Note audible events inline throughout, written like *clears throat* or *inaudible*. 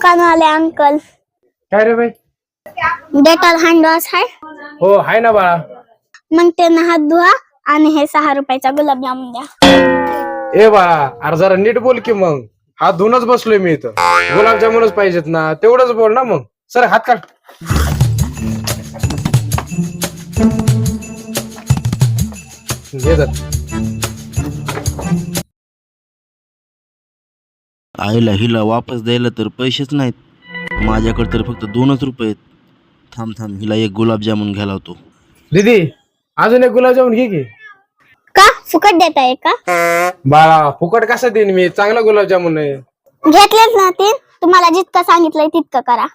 दुकानवाले uncle. काय रे बाई? Dettol hand wash आहे हो हाय ना बाळा. मग त्यांना हात धुवा आणि हे सहा रुपयाचा गुलाबजामुन द्या. ए बाळा अरे जरा नीट बोल की मग. हात धुवूनच बसलोय मी इथं. गुलाबजामुनच पाहिजेत ना. तेवढंच बोल ना मग. सर हात काढ. घे धर. आईला हिला वापस द्यायला तर पैसेच नाहीत. माझ्याकडे तर फक्त दोनच रुपये आहेत. थांब थांब हिला एक गुलाबजामुन घ्यायला होतो दीदी अजून एक गुलाबजामुन घे की. का? फुकट देताय का? बाळा फुकट कसा देईन मी? चांगला गुलाबजामुन आहे. घेतलेच ना ते. तुम्हाला जितकं सांगितलंय तितकं करा.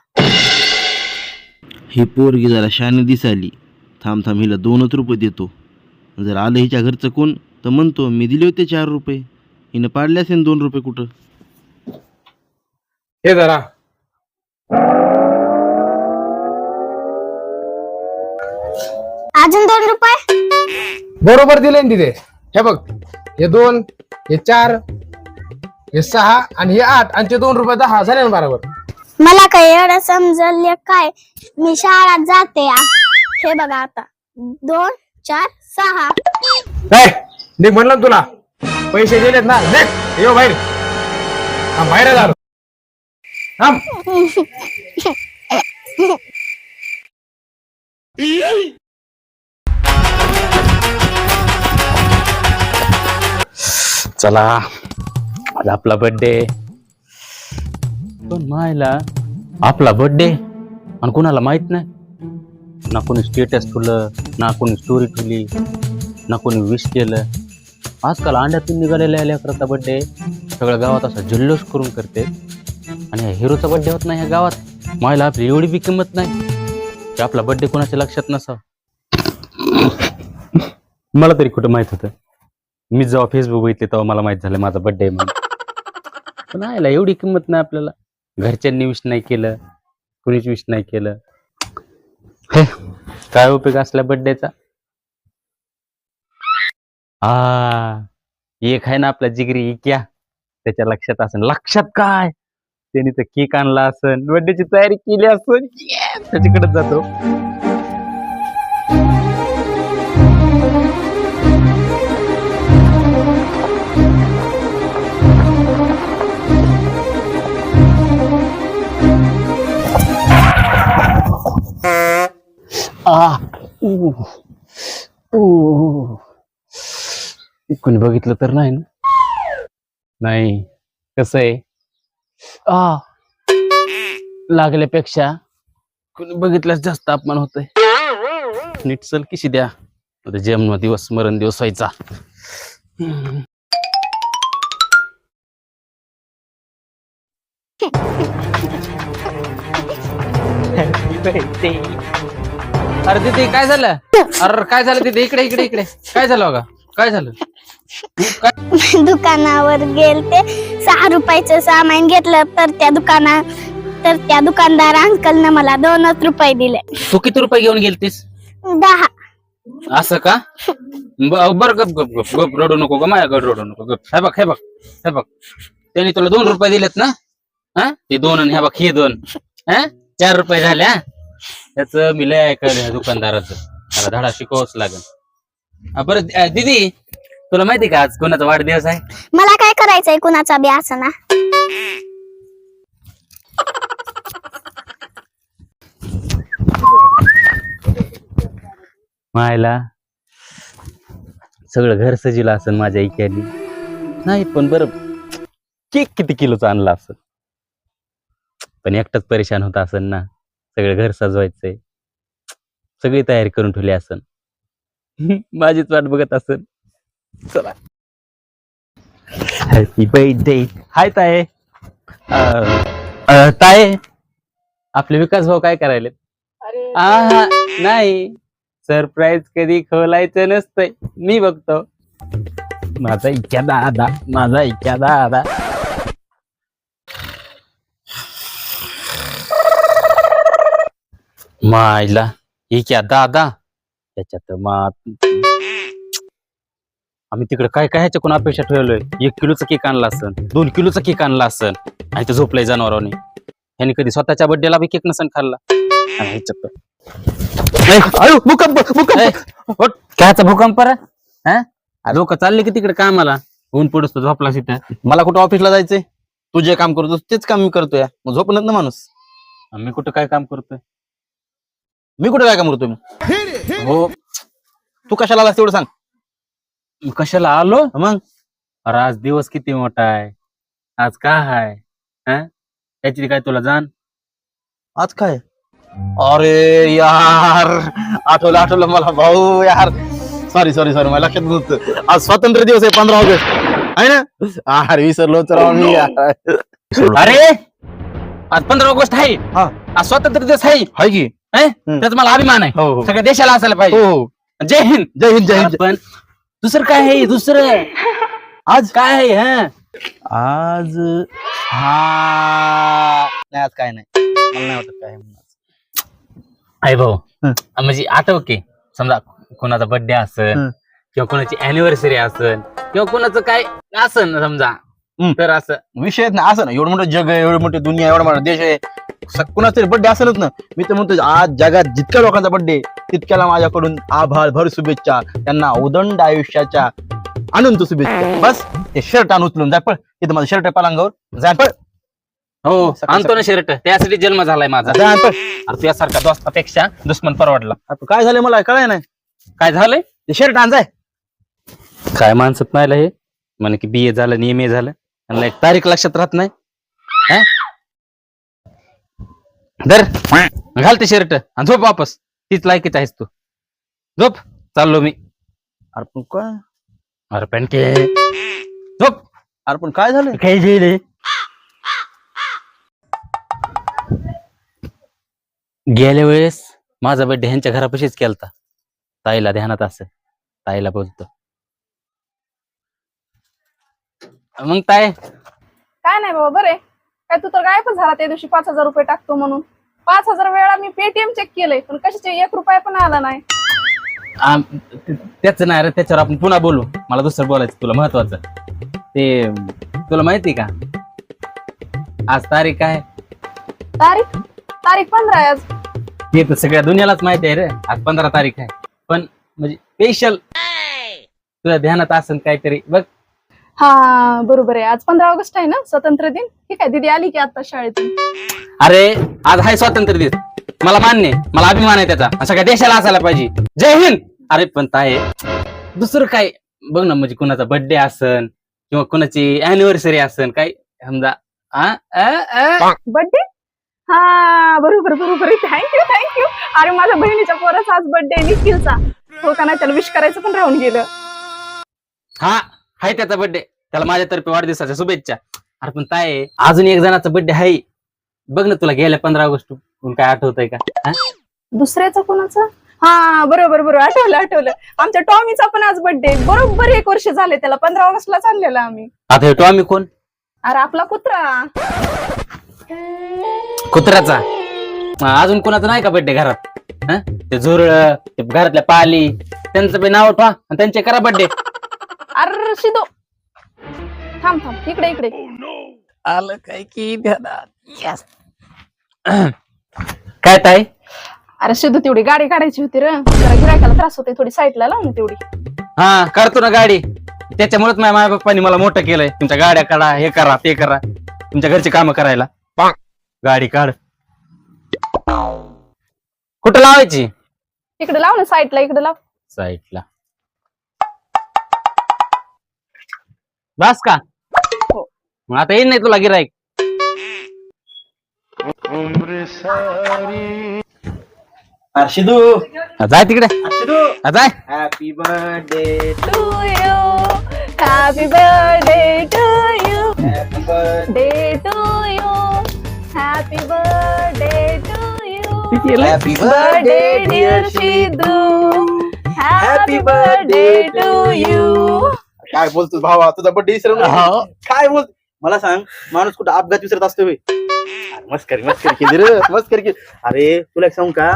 ही पोरगी जरा शाने दिसाली थांब थांब हिला दोनच रुपये देतो. जर आलं हिच्या घरचं कोण तर म्हणतो मी दिले होते चार रुपये. हिनं पाडले असेल दोन रुपये कुठं? हे जरा. अजून दोन रुपये? बरोबर दिले ना तिथे. हे बघ हे दोन हे चार हे सहा आणि हे आठ आणि ते दोन रुपये दहा झाले ना बरोबर. मला काय एवढं समजलं काय? मी शाळेत जाते आ. हे बघा आता. दोन चार सहा. काय निघ म्हणलं ना तुला पैसे दिलेत ना निघ येऊ बाहेर. हा बाहेर झालो थांब. चला आज आपला बर्थडे पण मायला आपला बर्थडे आणि कुणाला माहीत नाही? ना कोणी स्टेटस ठेवलं ना कोणी स्टोरी ठेवली ना कोणी विश केलं. आजकाल अंड्यातून निघालेल्या लेकराचा बर्थडे सगळ्या गावात असा जल्लोष करून करते. आणि हिरोचा बर्थडे होत नाही ह्या गावात. मायला आपली एवढी बी किंमत नाही. की आपला बर्थडे कोणाच्या लक्षात नसावा. मला तरी कुठं माहीत होतं. मी जेव्हा फेसबुक बघितले तेव्हा मला माहीत झालं माझा बर्थडे म्हणून. पण आयला एवढी किंमत नाही आपल्याला. घरच्यांनी विश नाही केलं. कुणीच विश नाही केलं. हे काय उपयोग असला बड्डेचा हा एक आहे ना आपला जिगरी इक्या. त्याच्या लक्षात असेल. लक्षात काय? त्याने तर केक आणला असन. बर्थडेची तयारी केली असन. Yes! त्याच्याकडे जातो. आ ऊ ऊ कोणी बघितलं तर नाही ना? नाही. कसं आहे? आ. लागल्यापेक्षा कोणी बघितल्यास जास्त अपमान होतोय. नीट चल किशी द्या. आता जन्म दिवस स्मरण दिवस व्हायचा. अरे तिथे काय झालं? अरे काय झालं तिथे इकडे इकडे इकडे. काय झालं बघा? काय झालं? दुकानावर गेलते. सहा रुपयाचं सामान घेतलं तर त्या दुकाना तर त्या दुकानदार अंकलनं मला दोनच रुपये दिले. तू किती रुपये घेऊन गेलतीस? दहा. असं का? ब- बर गप गप गप गप रडू नको ग माझ्याकडे रडू नको गप हे बघ हे बघ हे बघ. त्यांनी तुला दोन रुपये दिलेत ना? हा? ते दोन आणि हे बघ हे दोन. हा? चार रुपये झाले हा? त्याच मी लय ऐकलं दुकानदाराचं. मला धडा शिकवाच लागेल. बरं अं, दीदी तुला माहिती का आज कोणाचा वाढदिवस आहे? मला काय करायचंय कुणाचा बी असं ना? मायला सगळं घर सजीला असेल माझ्या इक्यानी नाही पण बरं केक किती किलोचा आणला असेल पण एकटाच परेशान होता असेल ना सगळं घर सजवायचंय. सगळी तयारी करून ठेवली असेल *laughs* माझीच वाट बघत असेल. चला. हॅपी बर्थडे हाय ताये अं, अं, ताये आपले विकास भाऊ काय करायले आहा, नाही. सरप्राईज कधी खोलायचं नसतंय. मी बघतो. माझा इच्छा दादा माझा इच्छा दादा. मायला इक्या दादा. त्याच्यात मा आम्ही तिकडे काय काय ह्याच्या कोण अपेक्षा ठेवलोय? एक किलोचा केक आणला असन दोन किलोचा केक आणला असन आणि ते झोपलंय जनावरांनी. ह्याने कधी स्वतःच्या बर्थडेला बी केक नसन खाल्ला. आणि हे चक्कर. अयो भूकंप भूकंप! उठ. कायचा भूकंप रे. लोक चालले की तिकडे कामाला? ऊन पडस तो झोपला तिथं. मला कुठं ऑफिसला जायचंय? तू जे काम करतो तेच काम मी करतोय. मग झोपणत ना माणूस. मी कुठं काय काम करतोय? मी कुठं काय काम करतोय मग हो तू कशाला आलास तेवढं सांग. कशाला आलो? मग? अरे आज दिवस किती मोठा आहे. आज काय आहे हा? त्याची काय तुला जाण? आज काय? अरे यार आठवलं आठवलं मला भाऊ यार. सॉरी सॉरी सॉरी मला लक्षात नव्हतं. आज स्वातंत्र्य दिवस आहे पंधरा ऑगस्ट. आहे ना? अरे विसरलो तर राव मी यार. अरे! आज पंधरा ऑगस्ट आहे. हा. आज स्वातंत्र्य दिवस आहे. हाय की? हे? त्याचा मला अभिमान आहे. हो हो. सगळ्या देशाला असायला हो पाहिजे. हो जय हिंद. जय हिंद जय हिंद. पण दुसरं काय आहे? दुसरं आज काय आहे हा? आज हा. नाही आज काय नाही. मला नाही वाटत काय आहे म्हणून आज. आहे भाऊ हं. म्हणजे आठव की समजा कोणाचा बर्थडे असेल हं. किंवा कोणाची अॅनिव्हर्सरी असेल किंवा कोणाचं काय असेल समजा. हं. तर असं. विषयच नाही असं ना एवढं मोठं जग आहे एवढं मोठी दुनिया एवढा मोठा देश आहे. कुणाचा तरी बर्थडे असेलच ना. मी तर म्हणतो आज जगात जितक्या लोकांचा बर्थडे तितक्याला माझ्याकडून आभार भर शुभेच्छा. त्यांना उदंड आयुष्याच्या अनंत शुभेच्छा. बस ते शर्ट आण उचलून जाय पळ. इथं माझं शर्ट आहे पलांगावर. जाय पळ. हो आणतो ना शर्ट त्यासाठी जन्म झालाय माझा. जाय आण पळ. अरे तुझ्यासारखा दोस्तापेक्षा दुश्मन परवडला. आता काय झालं मला? कळाय नाही. काय झालंय? ते शर्ट आण जाय. काय माणसत नाही हे? म्हणे की बी ए झालं एम ए झालं. आणि एक तारीख लक्षात राहत नाही. हा? धर. घाल ते शर्ट आणि झोप वापस. तीच लायकीच आहेस तू. झोप. चाललो मी. अरे पण काय? अरे पॅनके झोप. अरे पण काय झालं? काय गेले गेल्या वेळेस माझा बर्थडे ह्यांच्या घरापाशीच केलता. ताईला ध्यानात असं ताईला बोलतो. मग ताई. काय नाही बाबा बरे काय तू तर गायबच झाला त्या दिवशी पाच हजार रुपये टाकतो म्हणून. पाच हजार वेळा मी पेटीएम चेक केलंय पण कशाचे एक रुपया पण आला नाही. आम- ते- त्याच नाही रे त्याच्यावर आपण पुन्हा बोलू. मला दुसरं बोलायचं तुला महत्वाचं. ते तुला माहिती का? आज तारीख आहे. तारीख? तारीख पंधरा आहे आज. ते तर सगळ्या दुनियालाच माहिती आहे रे. आज पंधरा तारीख आहे. पण म्हणजे स्पेशल तुझ्या ध्यानात असेल काहीतरी. बघ हा बरोबर आहे. आज पंधरा ऑगस्ट आहे ना? स्वतंत्र दिन? ठीक आहे दीदी आली की आता शाळेतून? अरे आज आहे स्वातंत्र्य दिवस मला मान्य आहे, मला अभिमान आहे त्याचा. आणि सगळ्या देशाला असायला पाहिजे. जय हिंद! अरे पण ताय दुसरं काय? बघ ना म्हणजे कुणाचा बर्थडे असन किंवा कुणाची अॅनिव्हर्सरी असन काय? समजा आ, आ, आ. बर्थडे हा बरोबर बरोबर. थँक्यू थँक्यू अरे माझ्या बहिणीच्या पोराचा आज बर्थडे निखिलचा. हो का नाही? त्याला विश करायचं पण राहून गेलं. हा. आहे त्याचा बर्थडे त्याला माझ्यातर्फे वाढदिवसाच्या शुभेच्छा. अरे पण ताय अजून एक जणाचा बर्थडे आहे बघ ना तुला गेल्या पंधरा ऑगस्ट काय आठवतंय का? हा? दुसऱ्याचं कोणाचं? हा बरोबर बरोबर. आठवलं आठवलं. आमच्या टॉमीचा पण आज बर्थडे बरोबर एक वर्ष झाले त्याला. पंधरा ऑगस्टला चाललेला आम्ही. आता येतो आम्ही कोण? अरे आपला कुत्रा. कुत्र्याचा. अजून कोणाचा नाही का बर्थडे घरात? हा? ते झुरळ ते घरातल्या पाली. त्यांचं बी नाव ठेवा आणि त्यांचे करा बर्थडे अरे शिदो थांब थांब. इकडे इकडे. आलं काय की *clears throat* काय ताई? अरे शिदू तेवढी गाडी काढायची होती रे. जरा गिरायकाला त्रास होते थोडी साईडला लाव ना तेवढी. हा करतो ना गाडी. त्याच्यामुळेच माझ्या माय बाप्पानी मला मोठं केलंय. तुमच्या गाड्या काढा हे करा ते करा. तुमच्या घरची कामं करायला. गाडी काढ. कुठं लावायची? इकडे लाव ना साईडला इकडे लाव. साईडला. बस का? हो. मग आता येईल नाही तुला गिराईक अर्शिदू जाय तिकडे. अर्शिदू हा, जाय. Happy birthday to you happy birthday to you happy birthday day to you happy birthday to you happy birthday dear Shidu happy birthday to you काय बोलतो भावा तुझा बर्थडे विसरव हो. काय बोल मला सांग माणूस कुठं अपघात विसरत असतो? अरे मस्करी मस्करी केली रे *laughs* मस्करी केली अरे तुला एक सांगू का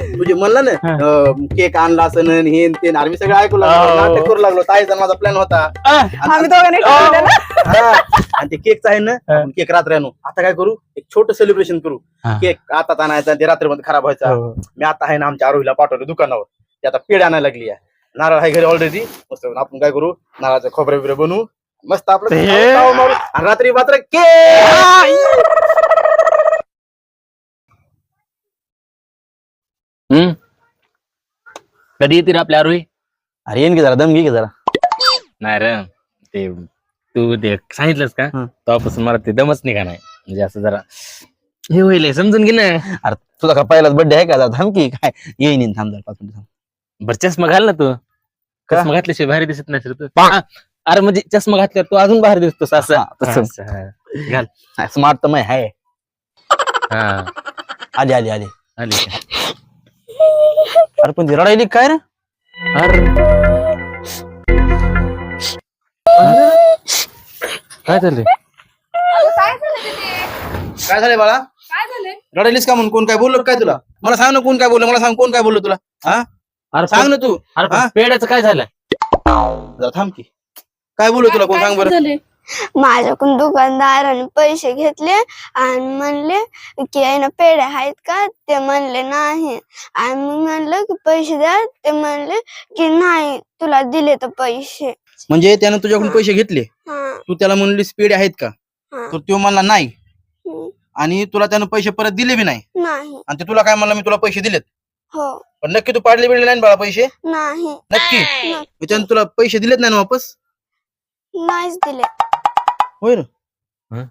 तुझे म्हणलं ना केक आणला असं न हे न ते न. अरे मी सगळं ऐकू लागलो हो. नाटक करू लागलो ताईचा माझा प्लॅन होता आम्ही दोघांनी ठरवलं ना. हा. आणि ते केकचं आहे ना केक रात्री आणू आता काय करू एक छोट सेलिब्रेशन करू हा. केक आता आणायचा आणि ते रात्रीमध्ये खराब व्हायचा हो. मी आता आहे ना आमच्या आरोहीला पाठवलं दुकानावर ते आता पेढे आणायला लागली आहे नारळ आहे घरी ऑलरेडी मस्त आपण काय करू? नारळाचं खोबरे बिबरे बनवू. मस्त आपलं ते- खाऊ- खाऊ मारू. आणि रात्री मात्र केक हम्म? कधी येते रे आपल्या आरोही? अरे येईन की जरा दम घे की जरा. नाही रे. ते तू ते सांगितलंस का? हं. तेव्हापासून मला ते दमच निघा नाही? म्हणजे असं जरा हे होईल समजून घे ना. अरे तुझा का पहिलाच बर्थडे आहे का? जरा थांब की. काय? येईन येईन थांब जरा पाच मिनिटं थांब. बर चष्मा घाल ना तू? चष्मा घातल्याशिवाय भारी दिसत नाही रे तू. अरे म्हणजे चष्मा घातल्यावर तू अजून भारी दिसतोस असं. हा, तसं. असं, हा. घाल. स्मार्ट तर मैं आहे. हा. आली आली आली. आली. का? अरे पण ती रडायली काय रे? अरे. काय झालं? काय झालं तिथे काय झालंय बाळा? काय झाले? रडायलीस का म्हणून? कोण काय बोललं काय तुला? मला सांग ना कोण काय बोललं? मला सांग कोण काय बोललं तुला? हा? अरे सांग ना तू. अरे पण हा? पेड्याचं काय झालं? थांब की. काय बोललो तुला कोण? सांग बरं. झाले माझ्याकडून दुकानदाराने पैसे घेतले आणि म्हणले की आहे ना पेढे आहेत का? ते म्हणले नाही. आणि मी म्हणलं की पैसे द्या. ते म्हणले की नाही तुला दिले तर पैसे. म्हणजे त्यानं तुझ्याकडून पैसे घेतले? हा. तू त्याला म्हणली स्पीड आहेत का? हा. तर तो म्हणला नाही. हम्म, आणि तुला त्यानं पैसे परत दिले बी नाही? नाही. आणि ते तुला काय म्हणलं मी तुला पैसे दिलेत. हो. पण नक्की तू पाडले बिडले नाही ना बाळा पैसे? नाही. नक्की? त्यानं तुला पैसे दिलेत नाही ना वापस? नाहीच दिले होय ना? हं?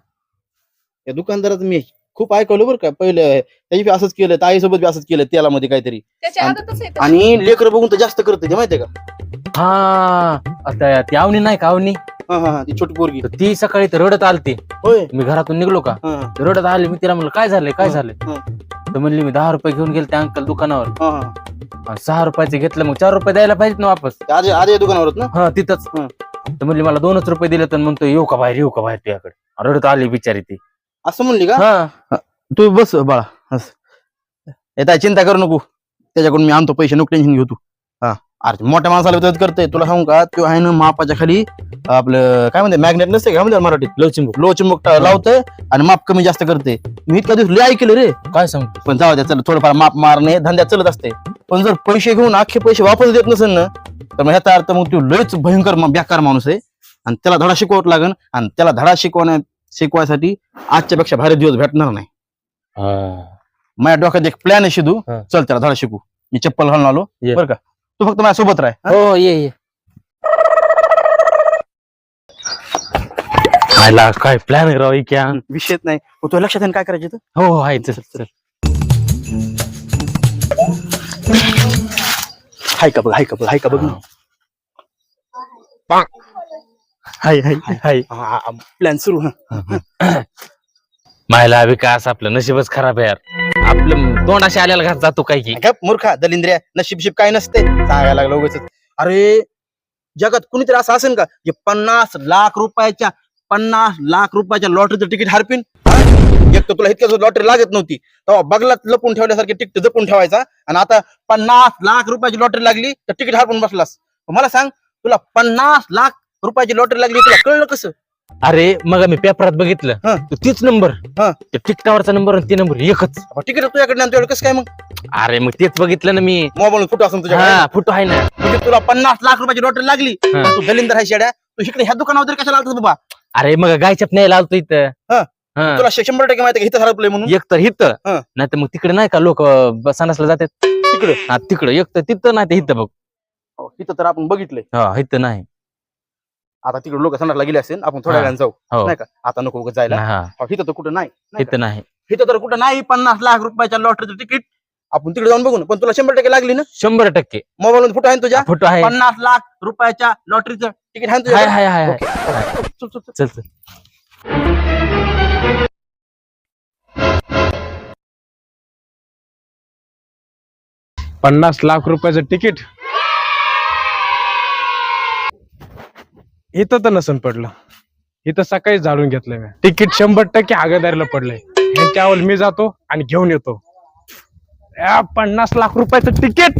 या दुकानदाराचं मी खूप ऐकवलं बरं का. पहिलं त्याची बी असंच केलं ताईसोबत बी असंच केलं त्याला मध्ये काहीतरी आणि- आदतच आहे तशी. आणि लेकर बघून तर जास्त करते ते माहितीये का? हा आता ती आवनी नाही का आवनी हा हा हा ती छोटी पोरगी. तर ती सकाळी तर रडत आलती. होय. मी घरातून निघलो का? हा हा, रडत आले मी तिला म्हणलं काय झालंय? काय झालंय? हं. तर म्हणली मी दहा रुपये घेऊन गेले त्या अंकल दुकानावर. हा हा. आणि सहा रुपयाचे घेतलं मग चार रुपये द्यायला पाहिजेत ना वापस. ते आज आज या दुकानावर आहेत ना? हा तिथंच. हं. तर म्हणली मला दोनच रुपये दिले तर म्हणतो येऊ का बाहेर येऊ का बाहेर तुझ्याकडे? रडत आली बिचारी ती. असं म्हणली का? हा. तू बस बाळा बस येता चिंता करू नको. त्याच्याकडून मी आणतो पैसे नको टेन्शन घेऊ तू. अरे मोठ्या माणसाला मदत करते तुला सांगू का? तो आहे ना मापाच्या खाली आपलं काय म्हणते मॅग्नेट नसते का? म्हणते मराठीत? लवचिंबू लो चिमुक लावतंय आणि माप कमी जास्त करते मी इतका दिवस लय ऐकलं रे. काय सांगतो पण जाऊ द्या चल थोडंफार माप मारणे धंद्यात चलत असते. पण जर पैसे घेऊन अख्खे पैसे वापस देत नसेल ना तर मग ह्याचा अर्थ मग तो लयच भयंकर म- बेकार माणूस आहे. आणि त्याला धडा शिकवत लागन आणि त्याला धडा शिकवण्या शिकवायसाठी आजच्या पेक्षा भारी दिवस भेटणार नाही. माझ्या डोक्यात एक प्लॅन आहे शिदू हा. चल त्याला धडा शिकू मी चप्पल घालून आलो. ये. बरं का? तू फक्त माझ्या सोबत राह. हा? हो ये ये. आयला काय प्लॅन राव क्या विषयच नाही. मग तुला लक्षात आहे ना काय करायचं? हो हो आहे चल चल. हाय का बघ हाय का बघ हाय का बघ. हाय हाय हाय. प्लॅन सुरू हा. मायला विकास आपलं नशीबच खराब आहे यार. आपलं तोंड अशा आल्याला घात जातो काय की. गप मूर्खा दलिंद्रिया नशीब शिब काय नसते. सांगायला लागलं उगाचच. अरे जगात कुणीतरी असं असेल का? जे पन्नास लाख रुपयाच्या पन्नास लाख रुपयाच्या लॉटरीचं तिकीट हरपिन? एक तर तुला इतक्या लॉटरी लागत नव्हती तेव्हा बगलात लपून ठेवल्यासारखे तिकीट जपून ठेवायचा आणि आता पन्नास लाख रुपयाची लॉटरी लागली तर तिकीट हरपून बसलास. मला सांग तुला पन्नास लाख रुपयाची लॉटरी लागली तुला कळलं कसं? अरे मग मी पेपरात बघितलं. हा. तो तीच नंबर हा. त्या तिकटावरचा नंबर आणि ते नंबर एकच. तिकीट तुझ्याकडे आणि तुझ्याकडे कसं काय मग? अरे मग तेच बघितलं ना मी. मोबाईल फोटो असून तुझ्याकडे. हा फोटो आहे ना. म्हणजे तुला पन्नास लाख रुपयाची लॉटरी लागली. हा. तू दलिंदर आहे शेड्या. तू इकडे ह्या दुकानावर तरी कशाला आलतास बाबा? अरे मग गायच्याप न्यायला आलतो इथं. हा. हा. तुला शे- शंभर टक्के माहिती आहे का इथं हरपलंय म्हणून? एक तर हिथं हा. नाही तर मग तिकडे नाही का लोक सणासला जातात? तिकडे? हा तिकडं. एक तर तिथं नाही तर इथं बघ. हो, इथं तर आपण बघितलंय. हा इथं नाही. आता तिकडे लोक सणाला गेले असेल आपण थोड्या हा. वेळाने जाऊ. हो. नाही का? आता नको उगाच जायला. हा. हो, इथं तर कुठं नाही नाही का? इथं नाही. इथं तर कुठं नाही पन्नास लाख रुपयाच्या लॉटरीचं तिकीट. आपण तिकडे जाऊन बघू ना. पण तुला शंभर टक्के लागली ना? शंभर टक्के. मोबाईल मध्ये फोटो आहे ना तुझ्या? फोटो आहे. पन्नास लाख रुपयाच्या लॉटरीचं तिकीट आहे ना हाय तुझ्या हाय हाय. चल, चल, चल. चल चल. पन्नास लाख रुपयाचं तिकीट इथं तर नसन पडलं. इथं सकाळी जाळून घेतलंय मी. तिकीट शंभर टक्के आगदारीला पडलंय. ह्यांच्यावर मी जातो आणि घेऊन येतो. या पन्नास लाख रुपयाचं तिकीट!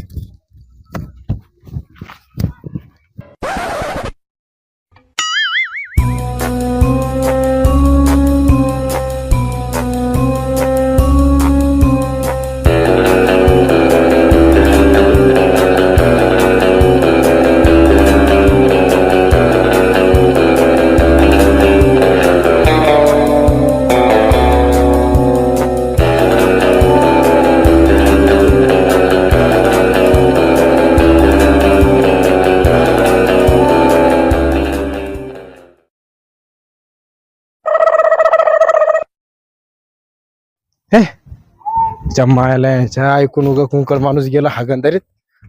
च्या मायाला ह्याच्या ऐकून उगा कुंकड माणूस गेला हागंदारीत.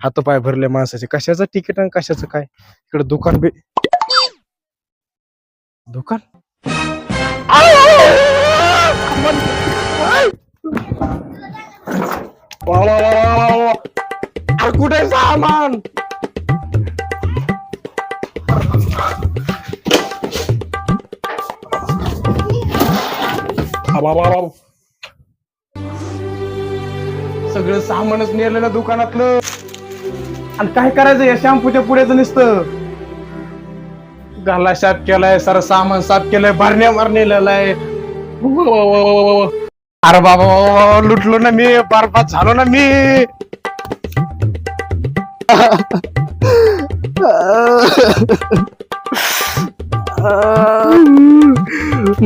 हात पाय भरले माणसाचे. कशाचं तिकीट आणि कशाचं काय? इकडे दुकान बी दुकान? वा, वा, वा, वा, वा, वा. अरे कुठे आहे सामान? आबा, बाबा आबा. सगळं सामानच नेलेलं दुकानातलं. आणि काय करायचं या शॅम्पूच्या पुढेच नुसतं? गाला साफ केलाय सर सामान साफ केलंय भरण्या मारलेलं आहे. अरे बाबा बाबा, लुटलो ना मी बरबाद झालो ना मी.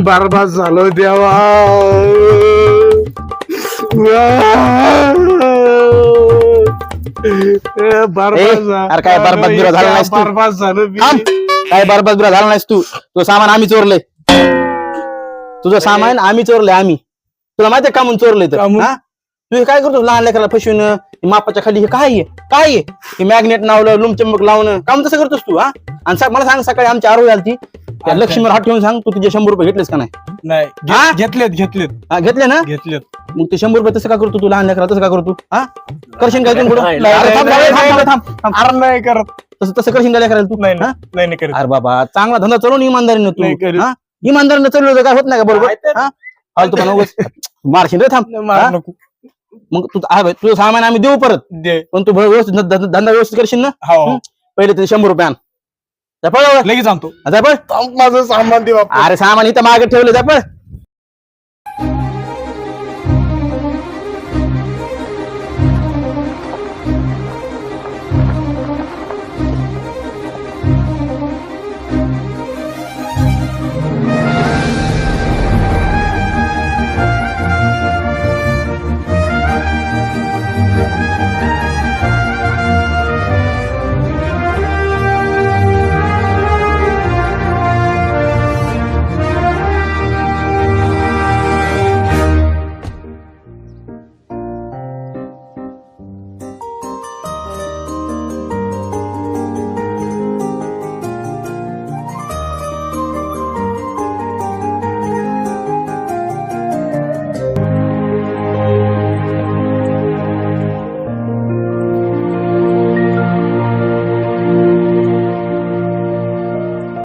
बरबाद झालो देवा. बरबाद ए, अरे काय बरबाद बिरबाद झाला नाहीस तू? बरबाद झालो मी थांब. काय बरबाद बिरा झाला नाहीस तू? तुझं सामान आम्ही चोरलंय तुझं सामान आम्ही चोरलंय आम्ही. तुला माहितीये का म्हणून चोरलंय तर? का म्हणून? हा? तू हे काय करतो लहान लेकराला फसवणं हे मापाच्या खाली हे काय आहे? काय आहे? हे मॅग्नेट लावलं लुमचंबक लावणं काम तसं करतोस तू हा? आणि सा- मला सांग सकाळी आमची आरोग्य आलती. त्या लक्ष्मीवर हात ठेवून सांग तू तुझे शंभर रुपये घेतलेस का नाही? नाही घे- हा? घेतलेत घेतलेत. हा, घेतले ना? घेतलेत. मग ते शंभर रुपये तसं का करतो तू? लहान लेकराला तसं का करतो? हा? करशील काय? नाही, नाही, थांब, नाही, थांब, नाही, थांब, थांब, थांब. अरे नाही करत. तसं तसं करशील काय लेकराला तू? नाही हा? नाही नाही नाही करत. अरे बाबा चांगला धंदा चालवून इमानदारीनं नाही तू करीत. हा? इमानदारीनं चालवलं तर काय होत नाही का बरोबर? नाही तर- हा? फालतू पण उगाच. मारशील रे थांब. मार हा? नको. मग तू हा भाई, तुझं सामान आम्ही देऊ परत. दे. पण तू व्यवस्थित धंदा धंदा व्यवस्थित करशील ना? हो. हं? पहिले ते शंभर रुपये आण. जा पळ लवकर. लगेच आणतो. जा पळ थांब, माझं सामान दे बापा अरे सामान इथं मागे ठेवलं जा पळ